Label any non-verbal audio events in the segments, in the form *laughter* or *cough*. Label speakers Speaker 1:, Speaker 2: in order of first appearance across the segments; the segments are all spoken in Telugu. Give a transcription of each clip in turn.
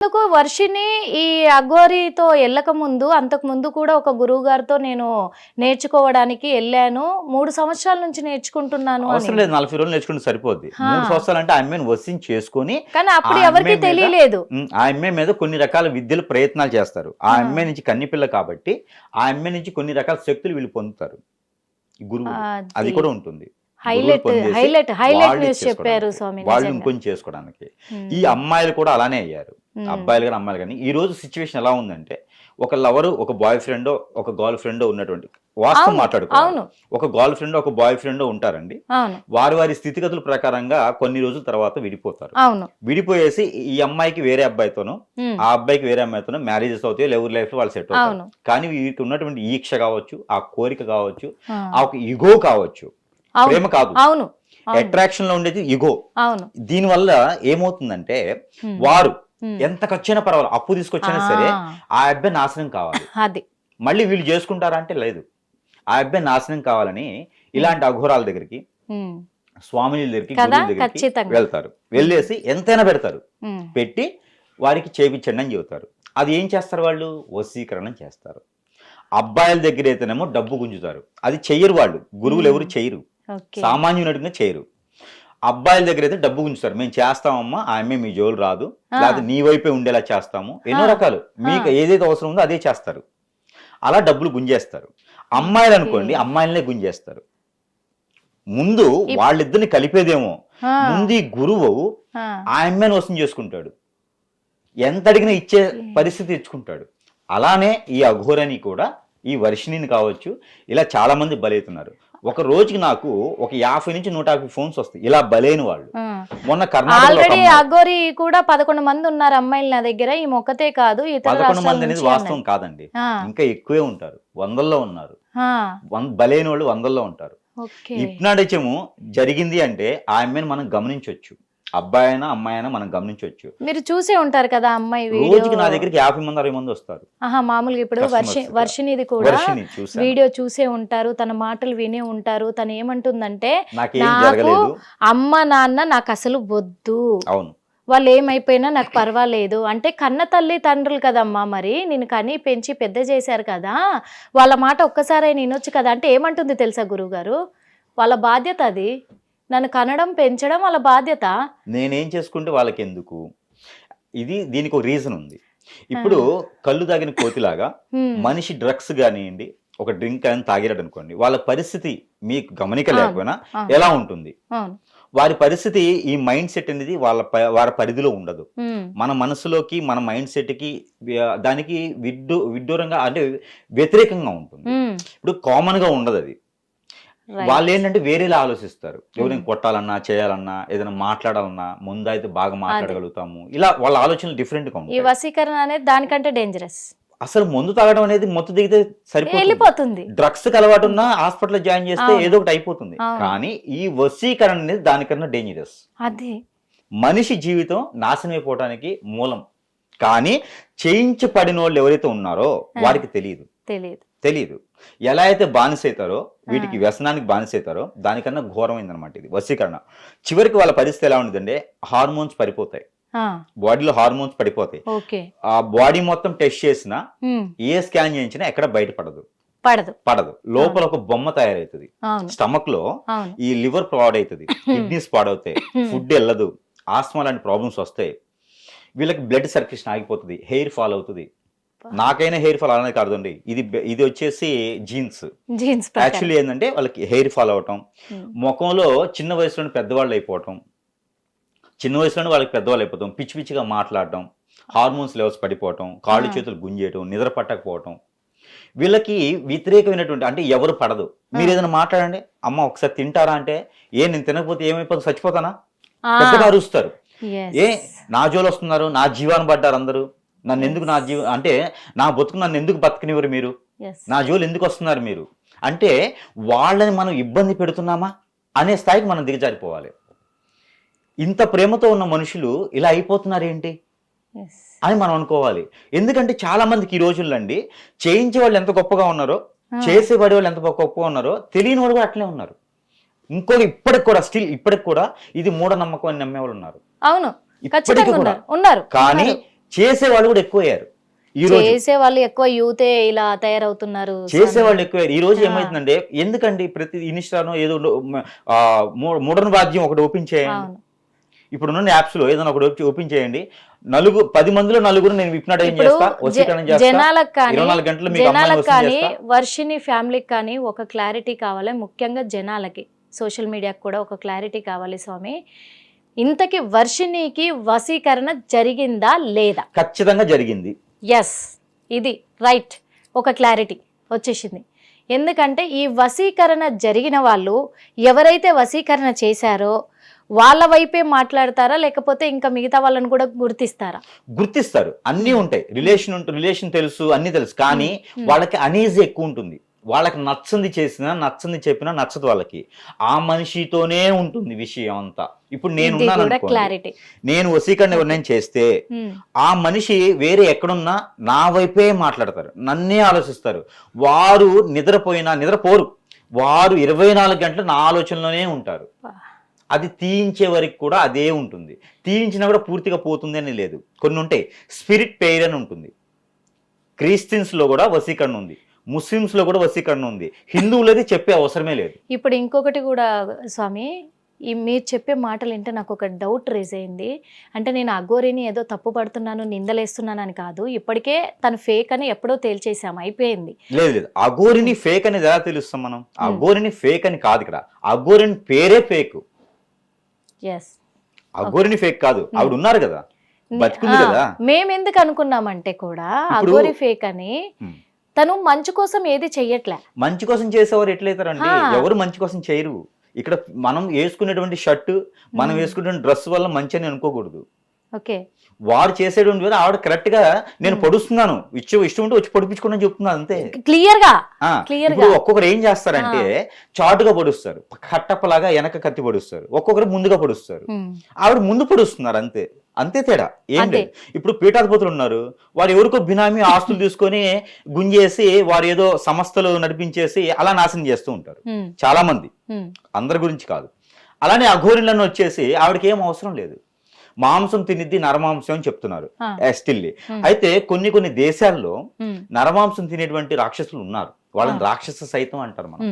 Speaker 1: ఎందుకు వర్షిని ఈ అఘోరితో వెళ్ళక ముందు అంతకు ముందు కూడా ఒక గురువు గారితో నేను నేర్చుకోవడానికి వెళ్ళాను మూడు సంవత్సరాల నుంచి నేర్చుకుంటున్నాను
Speaker 2: అవసరం లేదు నలభై రోజులు నేర్చుకుంటే సరిపోద్ది. మూడు సంవత్సరాలు అంటే ఆ అమ్మాయిని వసించి చేసుకొని
Speaker 1: కానీ అప్పుడు ఎవరికి తెలియలేదు
Speaker 2: ఆ అమ్మాయి మీద కొన్ని రకాల విద్యలు ప్రయత్నాలు చేస్తారు ఆ. అమ్మాయి నుంచి కన్నిపిల్ల కాబట్టి ఆ అమ్మాయి నుంచి కొన్ని రకాల శక్తులు వీళ్ళు పొందుతారు గురువు అది కూడా ఉంటుంది
Speaker 1: హైలైట్ హైలైట్ హైలైట్ న్యూస్ చెప్పారు. స్వామి
Speaker 2: వాళ్ళు. ఇంకొంచెం చేసుకోవడానికి. ఈ అమ్మాయిలు కూడా అలానే అయ్యారు. అబ్బాయిలు కానీ అమ్మాయిలు కానీ ఈ రోజు సిచ్యువేషన్ ఎలా ఉందంటే ఒక లవర్ ఒక బాయ్ ఫ్రెండ్ ఒక గర్ల్ ఫ్రెండ్ ఉన్నటువంటి వాస్తవం మాట్లాడుకోవాలి.
Speaker 1: అవును.
Speaker 2: ఒక గర్ల్ ఫ్రెండ్ ఒక బాయ్ ఫ్రెండ్ ఉంటారండి. వారి వారి స్థితిగతుల ప్రకారంగా కొన్ని రోజుల తర్వాత విడిపోతారు. విడిపోయేసి ఈ అమ్మాయికి వేరే అబ్బాయితోనూ. ఆ అబ్బాయికి వేరే అమ్మాయితోనూ మ్యారేజెస్ అవుతాయి ఎవరి లైఫ్ వాళ్ళు సెట్ అవుతారు. కానీ వీరికి ఉన్నటువంటి ఈక్ష కావచ్చు ఆ కోరిక కావచ్చు
Speaker 1: ఆ.
Speaker 2: ఒక ఇగో కావచ్చు ప్రేమ కాదు.
Speaker 1: అవును.
Speaker 2: అట్రాక్షన్లో ఉండేది ఇగో దీని వల్ల ఏమవుతుందంటే. వారు. ఎంత ఖర్చైనా పర్వాలేదు అప్పు తీసుకొచ్చినా సరే
Speaker 1: ఆ,
Speaker 2: అబ్బాయి నాశనం కావాలి. *laughs*
Speaker 1: అది.
Speaker 2: మళ్ళీ వీళ్ళు చేసుకుంటారా అంటే లేదు. ఆ అబ్బాయి నాశనం కావాలని ఇలాంటి అఘోరాల దగ్గరికి. స్వామిని దగ్గరికి? గురువుల. వెళ్తారు. వెళ్ళేసి ఎంతైనా పెడతారు. పెట్టి వారికి చేపించండి అని చెబుతారు. అది ఏం చేస్తారు వాళ్ళు? వశీకరణం చేస్తారు. అబ్బాయిల దగ్గర అయితేనేమో డబ్బు గుంజుతారు. అది చెయ్యరు వాళ్ళు. గురువులు ఎవరు చెయ్యరు.
Speaker 1: ఓకే.
Speaker 2: సామాన్యునిగా చేయరు అబ్బాయిల దగ్గర అయితే డబ్బు గుంజుతారు. మేము చేస్తామమ్మా ఆ అమ్మాయి మీ జోలు రాదు. లేదా నీ వైపే ఉండేలా చేస్తాము. ఎన్నో. రకాలు. మీకు. ఏదైతే అవసరం ఉందో అదే చేస్తారు. అలా డబ్బులు గుంజేస్తారు. అమ్మాయిలు అనుకోండి. అమ్మాయిలనే గుంజేస్తారు. ముందు వాళ్ళిద్దరిని కలిపేదేమో. ముందు ఈ గురువు
Speaker 1: ఆ.
Speaker 2: ఆ అమ్మాయిని వసం చేసుకుంటాడు. ఎంత అడిగినా ఇచ్చే పరిస్థితి ఇచ్చుకుంటాడు అలానే ఈ అఘోరని కూడా ఈ వర్షిణిని కావచ్చు ఇలా చాలా మంది బలవుతున్నారు ఒక రోజుకి నాకు ఒక యాభై నుంచి నూట యాభై ఫోన్స్ వస్తాయి. ఇలా బలైన వాళ్ళు. మొన్న
Speaker 1: ఆల్రెడీ అగోరి కూడా పదకొండు మంది ఉన్నారు అమ్మాయిలు నా దగ్గర. ఈ మొక్కతే కాదు
Speaker 2: పదకొండు మంది అనేది వాస్తవం. కాదండి. ఇంకా ఎక్కువే ఉంటారు. వందల్లో ఉన్నారు. బలైన వాళ్ళు వందల్లో ఉంటారు. హిప్నాటిజము జరిగింది అంటే ఆ అమ్మాయిని మనం గమనించవచ్చు అబ్బాయి అయినా అమ్మాయి అయినా మనం గమనించవచ్చు.
Speaker 1: మీరు చూసే ఉంటారు కదా అమ్మాయి
Speaker 2: రోజుకి నా దగ్గరికి యాభై మంది అరవై మంది వస్తారు.
Speaker 1: ఆహా మామూలుగా ఇప్పుడు వర్షి. వర్షినిది కూడా వీడియో చూసే ఉంటారు తన మాటలు వినే ఉంటారు. తను ఏమంటుందంటే
Speaker 2: నాకేం
Speaker 1: అమ్మ నాన్న నాకు అసలు వద్దు.
Speaker 2: అవును.
Speaker 1: వాళ్ళు ఏమైపోయినా నాకు పర్వాలేదు. అంటే కన్న తల్లి తండ్రులు కదమ్మా మరి. నేను కని పెంచి పెద్ద చేశారు కదా. వాళ్ళ మాట ఒక్కసారి వినొచ్చు కదా. అంటే ఏమంటుంది తెలుసా గురువుగారు? వాళ్ళ బాధ్యత అది. నన్ను కనడం పెంచడం వాళ్ళ బాధ్యత
Speaker 2: నేనేం చేసుకుంటే వాళ్ళకి ఎందుకు ఇది దీనికి ఒక రీజన్ ఉంది ఇప్పుడు కళ్ళు తాగిన కోతిలాగా. మనిషి డ్రగ్స్ కానివ్వండి ఒక డ్రింక్ అని తాగిరాడు అనుకోండి వాళ్ళ పరిస్థితి మీకు గమనిక లేకపోయినా
Speaker 1: ఆ.
Speaker 2: ఎలా ఉంటుంది వారి పరిస్థితి ఈ మైండ్ సెట్ అనేది వాళ్ళ వారి పరిధిలో ఉండదు. మన మనసులోకి మన మైండ్ సెట్కి వ్య- దానికి విడ్డూ విడ్డూరంగా అంటే వ్యతిరేకంగా ఉంటుంది. ఇప్పుడు కామన్గా ఉండదు అది. వాళ్ళు ఏంటంటే వేరేలా ఆలోచిస్తారు. ఎవరైనా కొట్టాలన్నా చేయాలన్నా ఏదైనా మాట్లాడాలన్నా ముందు అయితే బాగా మాట్లాడగలుగుతాము. ఇలా వాళ్ళ ఆలోచనలు డిఫరెంట్గా
Speaker 1: ఈ
Speaker 2: ఉంటాయి.
Speaker 1: వశీకరణ అనేది దానికంటే డేంజరస్
Speaker 2: అసలు మందు తాగడం అనేది మొత్తం దిగితే సరిపోతుంది. డ్రగ్స్ అలవాటు ఉన్నా హాస్పిటల్ జాయిన్ చేస్తే. ఏదో ఒకటి అయిపోతుంది. కానీ ఈ వశీకరణ అనేది దానికన్నా డేంజరస్
Speaker 1: అదే.
Speaker 2: మనిషి జీవితం నాశనం అయిపోవడానికి మూలం. కానీ చేయించబడిన వాళ్ళు ఎవరైతే ఉన్నారో. వారికి తెలియదు.
Speaker 1: తెలియదు.
Speaker 2: తెలియదు ఎలా అయితే బానిస అవుతారో వీటికి వ్యసనానికి బానిస అవుతారో దానికన్నా ఘోరమైంది అనమాట ఇది. వశీకరణ. చివరికి వాళ్ళ పరిస్థితి ఎలా ఉంటుందంటే హార్మోన్స్ పడిపోతాయి. బాడీలో హార్మోన్స్ పడిపోతాయి.
Speaker 1: ఓకే.
Speaker 2: ఆ బాడీ మొత్తం టెస్ట్ చేసినా. ఏ స్కాన్ చేయించినా ఎక్కడ బయటపడదు.
Speaker 1: పడదు.
Speaker 2: పడదు. లోపల ఒక బొమ్మ తయారవుతుంది.
Speaker 1: అవును. స్టమక్లో
Speaker 2: ఈ లివర్ పాడవుతుంది కిడ్నీస్ పాడవుతాయి. ఫుడ్ వెళ్ళదు. ఆస్మా లాంటి ప్రాబ్లమ్స్ వస్తాయి. వీళ్ళకి బ్లడ్ సర్క్యులేషన్ ఆగిపోతుంది. హెయిర్ ఫాల్ అవుతుంది. నాకైనా హెయిర్ ఫాల్ అలానే కాదండి ఇది ఇది వచ్చేసి జీన్స్.
Speaker 1: జీన్స్
Speaker 2: యాక్చువల్లీ ఏంటంటే వాళ్ళకి హెయిర్ ఫాల్ అవటం ముఖంలో చిన్న వయసులోనే పెద్దవాళ్ళు అయిపోవటం చిన్న వయసులోనే వాళ్ళకి పెద్దవాళ్ళు అయిపోతాం పిచ్చి పిచ్చిగా మాట్లాడటం హార్మోన్స్ లెవెల్స్ పడిపోవటం కాళ్ళు. చేతులు గుంజేయటం నిద్ర పట్టకపోవటం. వీళ్ళకి వ్యతిరేకమైనటువంటి అంటే ఎవరు పడదు. మీరు ఏదైనా మాట్లాడండి అమ్మ ఒకసారి తింటారా అంటే ఏ నేను తినకపోతే ఏమైపోతుంది చచ్చిపోతానా? పెద్దగా అరుస్తారు. ఏ నా జోలు వస్తున్నారు నా జీవాన్ని పడ్డారు అందరూ. నన్ను ఎందుకు నా జీవ అంటే నా బతుకు నన్ను ఎందుకు బతకనివ్వరు మీరు? నా జోలు ఎందుకు వస్తున్నారు మీరు? అంటే వాళ్ళని మనం ఇబ్బంది పెడుతున్నామా అనే స్థాయికి మనం దిగజారిపోవాలి. ఇంత ప్రేమతో ఉన్న మనుషులు ఇలా అయిపోతున్నారు ఏంటి అని మనం అనుకోవాలి. ఎందుకంటే చాలా మందికి ఈ రోజుల్లో అండి చేయించే వాళ్ళు ఎంత గొప్పగా ఉన్నారో చేసేవాడి వాళ్ళు ఎంత గొప్పగా ఉన్నారో తెలియని వాళ్ళు కూడా అట్లే ఉన్నారు. ఇంకోటి ఇప్పటికి కూడా స్టిల్ ఇప్పటికి కూడా ఇది మూఢనమ్మకం అని నమ్మేవాళ్ళు ఉన్నారు.
Speaker 1: అవును.
Speaker 2: ఇప్పటికీ కూడా.
Speaker 1: ఉన్నారు.
Speaker 2: కానీ
Speaker 1: ఉన్నారు.
Speaker 2: చేసే వాళ్ళు కూడా ఎక్కువయ్యారు. ఈ రోజు
Speaker 1: చేసే వాళ్ళు ఎక్కువ యూతే ఇలా తయారవుతున్నారు
Speaker 2: చేసే వాళ్ళు ఎక్కువ ఈ రోజు. ఏమైతుందంటే ఎందుకండి ప్రతి ఇన్స్టాను ఏదో మోడర్న్ వాద్యం ఒకటి ఓపెన్ చేయండి. ఇప్పుడున్న యాప్స్లో ఏదైనా ఒకటి ఓపెన్ చేయండి. నలుగురు పది మందిలో నలుగురు నేను చేస్తా చేస్తా
Speaker 1: జనాలకు కానీ జనాలకు కానీ వర్షిని ఫ్యామిలీకి కానీ ఒక క్లారిటీ కావాలి ముఖ్యంగా జనాలకి. సోషల్ మీడియాకి కూడా ఒక క్లారిటీ కావాలి స్వామి. ఇంతకీ వర్షినికి వశీకరణ జరిగిందా లేదా?
Speaker 2: ఖచ్చితంగా జరిగింది.
Speaker 1: ఎస్ ఇది రైట్ ఒక క్లారిటీ వచ్చేసింది. ఎందుకంటే ఈ వశీకరణ జరిగిన వాళ్ళు ఎవరైతే వశీకరణ చేశారో వాళ్ళ వైపే మాట్లాడతారా లేకపోతే ఇంకా మిగతా వాళ్ళని కూడా గుర్తిస్తారా?
Speaker 2: గుర్తిస్తారు. అన్నీ ఉంటాయి. రిలేషన్ ఉంటుంది రిలేషన్ తెలుసు అన్ని తెలుసు. కానీ
Speaker 1: Hmm.
Speaker 2: వాళ్ళకి అనీజీ ఎక్కువ ఉంటుంది. వాళ్ళకి నచ్చంది చేసినా నచ్చంది చెప్పినా నచ్చదు వాళ్ళకి. ఆ మనిషితోనే ఉంటుంది విషయం అంతా. ఇప్పుడు నేను.
Speaker 1: క్లారిటీ
Speaker 2: నేను వసీకరణ ఎవరినైనా చేస్తే ఆ మనిషి వేరే ఎక్కడున్నా నా వైపే మాట్లాడతారు. నన్నే ఆలోచిస్తారు. వారు నిద్రపోయినా నిద్రపోరు. వారు ఇరవై నాలుగు గంటలు నా ఆలోచనలోనే ఉంటారు. అది తీయించే వరకు కూడా అదే ఉంటుంది. తీయించినా కూడా పూర్తిగా పోతుంది అని లేదు. కొన్ని ఉంటాయి. స్పిరిట్ పెయిర్ అని ఉంటుంది. క్రిస్టియన్స్లో కూడా వసీకరణ ఉంది. ముస్లిమ్స్లో కూడా వసీకరణ ఉంది. హిందువులది చెప్పే అవసరమే లేదు.
Speaker 1: ఇప్పుడు ఇంకొకటి కూడా స్వామి ఈ మీరు చెప్పే మాటలు వింటే నాకు ఒక డౌట్ రేజ్ అయింది. అంటే నేను అఘోరిని ఏదో తప్పు పడుతున్నాను నిందలేస్తున్నాను అని కాదు. ఇప్పటికే తను ఫేక్ అని ఎప్పుడో తేల్చేసాం అయిపోయింది.
Speaker 2: లేదు లేదు. అఘోరిని ఫేక్ అనేది ఎలా తెలుస్తాం మనం? అఘోరిని ఫేక్ అని కాదు ఇక్కడ. అఘోరిని పేరే ఫేక్
Speaker 1: ఎస్
Speaker 2: అఘోరిని ఫేక్ కాదు. ఆవిడ ఉన్నారు కదా? బతికుంది కదా?
Speaker 1: మేము ఎందుకు అనుకున్నామంటే కూడా అఘోరి ఫేక్ అని. తను మంచు కోసం ఏది చెయ్యట్లే
Speaker 2: మంచి కోసం చేసేవారు ఎట్లయితారండి. ఎవరు మంచి కోసం చేయరు ఇక్కడ మనం వేసుకునేటువంటి షర్ట్ మనం. వేసుకునే డ్రెస్ వల్ల మంచి అని అనుకోకూడదు
Speaker 1: ఓకే.
Speaker 2: వారు చేసేటువంటి వేరే ఆవిడ కరెక్ట్గా నేను. పొడుస్తున్నాను. ఇచ్చే ఇష్టం ఉంటే వచ్చి పొడిపించుకోండి చెప్తున్నాను అంతే.
Speaker 1: క్లియర్గా
Speaker 2: ఇప్పుడు
Speaker 1: గా.
Speaker 2: ఒక్కొక్కరు ఏం చేస్తారంటే చాటుగా పొడుస్తారు. కట్టప్పలాగా వెనక కత్తి పొడుస్తారు. ఒక్కొక్కరు ముందుగా పొడుస్తారు. ఆవిడ ముందు పొడుస్తున్నారు అంతే. అంతే తేడా. ఏం. లేదు. ఇప్పుడు పీఠాధిపతులు ఉన్నారు. వారు ఎవరికో బినామీ ఆస్తులు *laughs* తీసుకొని గుంజేసి వారు ఏదో సంస్థలు నడిపించేసి అలా నాశనం చేస్తూ ఉంటారు. చాలా మంది. అందరి గురించి కాదు. అలానే అఘోరిలను వచ్చేసి ఆవిడకి ఏం అవసరం లేదు. మాంసం తినిద్ది నరమాంసం అని చెప్తున్నారు. స్టిల్. అయితే కొన్ని కొన్ని దేశాల్లో. నరమాంసం తినేటువంటి రాక్షసులు ఉన్నారు. వాళ్ళని. రాక్షస సైతం అంటారు మనం.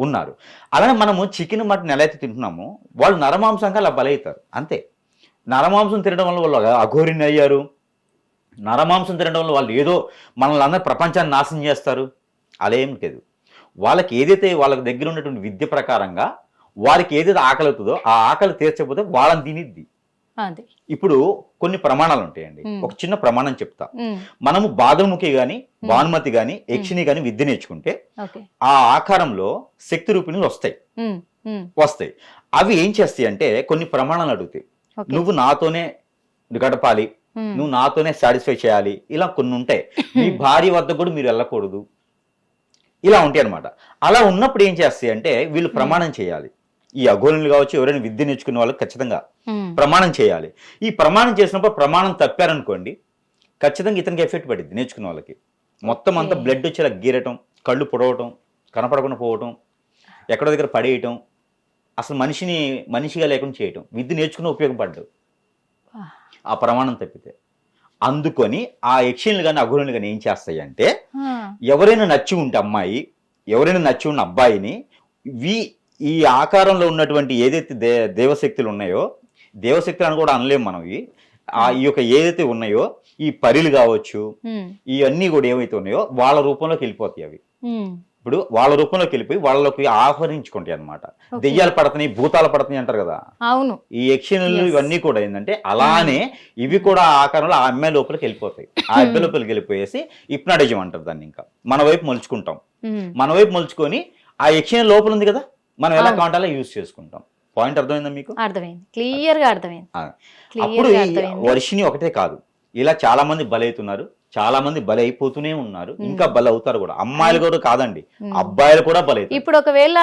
Speaker 2: ఉన్నారు. అలానే మనము చికెన్ మటన్ ఎలా అయితే తింటున్నామో వాళ్ళు నరమాంసంగా అలా బలవుతారు అంతే. నరమాంసం తినడం వల్ల వాళ్ళు అఘోరిని అయ్యారు. నరమాంసం తినడం వల్ల వాళ్ళు ఏదో మనల్ని అందరూ ప్రపంచాన్ని నాశనం చేస్తారు. అలా ఏం లేదు. వాళ్ళకి ఏదైతే వాళ్ళకి దగ్గర ఉన్నటువంటి విద్య ప్రకారంగా వారికి ఏదైతే ఆకలి అవుతుందో ఆ ఆకలి తీర్చకపోతే వాళ్ళని తినిద్ది. ఇప్పుడు కొన్ని ప్రమాణాలు ఉంటాయండి. ఒక చిన్న ప్రమాణం చెప్తా. మనము బాదముఖి గాని భానుమతి గాని యక్షిని గాని విద్య నేర్చుకుంటే ఆ ఆకారంలో శక్తి రూపిణులు వస్తాయి. వస్తాయి. అవి ఏం చేస్తాయి అంటే కొన్ని ప్రమాణాలు అడుగుతాయి. నువ్వు నాతోనే గడపాలి. నువ్వు నాతోనే సాటిస్ఫై చేయాలి. ఇలా కొన్ని ఉంటాయి మీ *laughs* భార్య వద్ద కూడా మీరు వెళ్ళకూడదు. ఇలా ఉంటాయి అనమాట అలా ఉన్నప్పుడు ఏం చేస్తాయి అంటే వీళ్ళు ప్రమాణం చేయాలి. ఈ అఘోరులు కావచ్చు ఎవరైనా విద్య నేర్చుకునే వాళ్ళకి ఖచ్చితంగా. ప్రమాణం చేయాలి ఈ ప్రమాణం చేసినప్పుడు ప్రమాణం తప్పారనుకోండి ఖచ్చితంగా ఇతనికి ఎఫెక్ట్ పడింది నేర్చుకునే వాళ్ళకి మొత్తం అంతా. బ్లడ్ వచ్చేలా గీరటం కళ్ళు పొడవటం కనపడకుండా పోవటం ఎక్కడో దగ్గర పడేయటం అసలు మనిషిని మనిషిగా లేకుండా చేయటం విద్య నేర్చుకుని ఉపయోగపడ్డాడు
Speaker 1: ఆ.
Speaker 2: ప్రమాణం తప్పితే అందుకొని ఆ యక్షిణులు కానీ అఘోరులు కానీ ఏం చేస్తాయి అంటే. ఎవరైనా నచ్చి ఉంటే అమ్మాయి ఎవరైనా నచ్చి ఉన్న అబ్బాయిని వీ ఈ ఆకారంలో ఉన్నటువంటి ఏదైతే దే దేవశక్తులు ఉన్నాయో దేవశక్తులు అని కూడా అనలేము మనం ఇవి. ఆ ఈ యొక్క ఏదైతే ఉన్నాయో ఈ పరిలు కావచ్చు. ఇవన్నీ కూడా ఏవైతే ఉన్నాయో వాళ్ళ రూపంలోకి వెళ్ళిపోతాయి అవి. ఇప్పుడు వాళ్ళ రూపంలోకి వెళ్ళిపోయి వాళ్ళలోకి ఆహ్వానించుకుంటాయి అనమాట. దెయ్యాలు పడతాయి భూతాలు పడతాయి అంటారు కదా.
Speaker 1: అవును.
Speaker 2: ఈ యక్షిణులు. ఇవన్నీ కూడా ఏంటంటే అలానే ఇవి కూడా ఆ ఆకారంలో ఆ అమ్మాయి లోపలికి వెళ్ళిపోతాయి. ఆ అబ్బాయి లోపలికి వెళ్ళిపోయేసి ఇప్నాడిజం అంటారు దాన్ని ఇంకా. మన వైపు మలుచుకుంటాం. మన వైపు మలుచుకొని ఆ యక్షిణ లోపల ఉంది కదా. మనం ఎలా అలా యూజ్ చేసుకుంటాం. పాయింట్ అర్థమైందా మీకు?
Speaker 1: అర్థమైంది. క్లియర్గా అర్థమైంది
Speaker 2: అప్పుడు వర్షిని ఒకటే కాదు. ఇలా చాలా మంది బలవుతున్నారు చాలా మంది బలైపోతూనే ఉన్నారు. ఇంకా బల అవుతారు కూడా. అమ్మాయిలు కూడా కాదండి. అబ్బాయిలు కూడా బలవుతారు
Speaker 1: ఇప్పుడు ఒకవేళ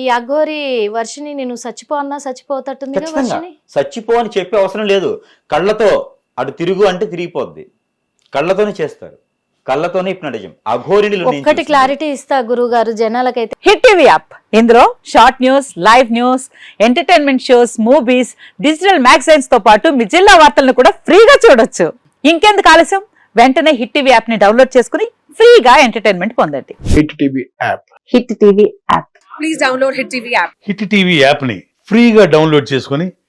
Speaker 1: ఈ అఘోరి వర్షిని నేను చచ్చిపో అన్నా చచ్చిపోతట్టుంది
Speaker 2: చచ్చిపో అని చెప్పే అవసరం లేదు. కళ్ళతో అటు తిరుగు అంటే తిరిగిపోద్ది. కళ్ళతోనే చేస్తారు. కళ్ళతోనే హిప్నటిజం అఘోరిణిలో
Speaker 1: ఒక్కటి. క్లారిటీ ఇస్తా గురువు గారు జనాలకైతే
Speaker 3: హిట్ టీవీ యాప్ ఇందులో short news live news entertainment shows movies digital మ్యాగజైన్స్తో పాటు మీ జిల్లా వార్తలను కూడా ఫ్రీగా చూడొచ్చు. ఇంకెందుకు ఆలస్యం? వెంటనే హిట్ టీవీ యాప్ని డౌన్లోడ్ చేసుకుని ఫ్రీగా ఎంటర్టైన్మెంట్ పొందండి.
Speaker 4: Hit TV app
Speaker 3: Hit TV app
Speaker 5: please download Hit TV app.
Speaker 6: Hit TV యాప్ని ఫ్రీగా డౌన్లోడ్ చేసుకొని